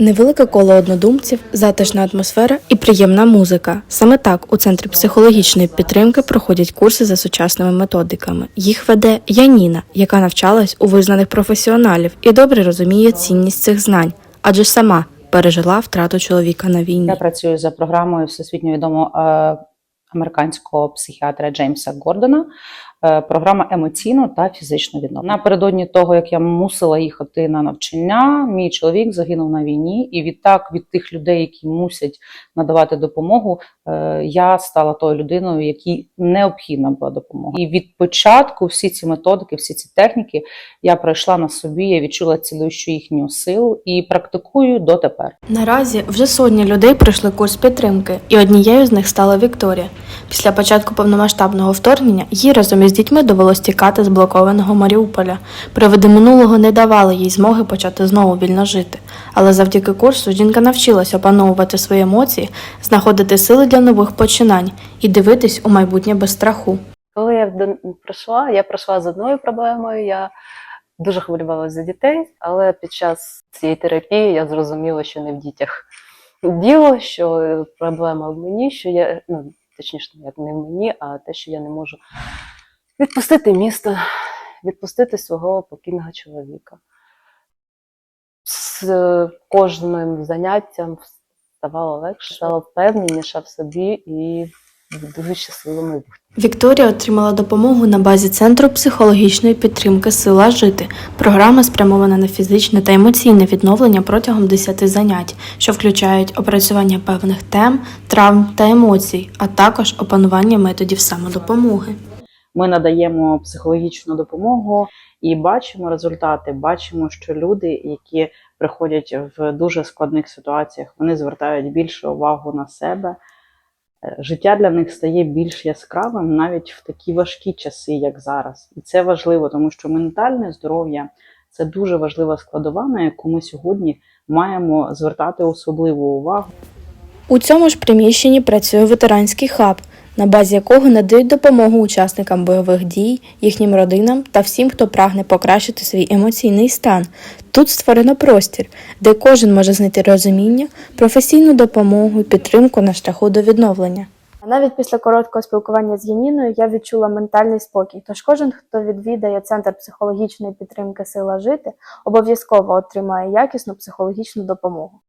Невелике коло однодумців, затишна атмосфера і приємна музика. Саме так у центрі психологічної підтримки проходять курси за сучасними методиками. Їх веде Яніна, яка навчалась у визнаних професіоналів і добре розуміє цінність цих знань, адже сама пережила втрату чоловіка на війні. Я працюю за програмою всесвітньо відомого е, американського психіатра Джеймса Гордона. е, Програма емоційно та фізично відновлення. Напередодні того, як я мусила їхати на навчання, мій чоловік загинув на війні, і відтак від тих людей, які мусять надавати допомогу, е, я стала тою людиною, якій необхідна була допомога. І від початку всі ці методики, всі ці техніки я пройшла на собі, я відчула цілющу їхню силу і практикую дотепер. Наразі вже сотні людей пройшли курс підтримки, і однією з них стала Вікторія. Після початку повномасштабного вторгнення їй разом із дітьми довелось тікати з блокованого Маріуполя. Приводи минулого не давали їй змоги почати знову вільно жити. Але завдяки курсу жінка навчилась опановувати свої емоції, знаходити сили для нових починань і дивитись у майбутнє без страху. Коли я пройшла, я пройшла з одною проблемою. Я дуже хвилювалася за дітей, але під час цієї терапії я зрозуміла, що не в дітях діло, що проблема в мені, що я ну точніше, як не в мені, а те, що я не можу відпустити місто, відпустити свого покійного чоловіка. З кожним заняттям ставало легше, стало впевненіше в собі і дуже щаслива майбутнє. Вікторія отримала допомогу на базі Центру психологічної підтримки Сила жити. Програма спрямована на фізичне та емоційне відновлення протягом 10 занять, що включають опрацювання певних тем, травм та емоцій, а також опанування методів самодопомоги. Ми надаємо психологічну допомогу і бачимо результати. Бачимо, що люди, які приходять в дуже складних ситуаціях, вони звертають більше увагу на себе. Е, Життя для них стає більш яскравим навіть в такі важкі часи, як зараз. І це важливо, тому що ментальне здоров'я це дуже важлива складова, на яку ми сьогодні маємо звертати особливу увагу. У цьому ж приміщенні працює ветеранський хаб, на базі якого надають допомогу учасникам бойових дій, їхнім родинам та всім, хто прагне покращити свій емоційний стан. Тут створено простір, де кожен може знайти розуміння, професійну допомогу і підтримку на шляху до відновлення. Навіть після короткого спілкування з Яніною я відчула ментальний спокій. Тож кожен, хто відвідає центр психологічної підтримки Сила жити, обов'язково отримає якісну психологічну допомогу.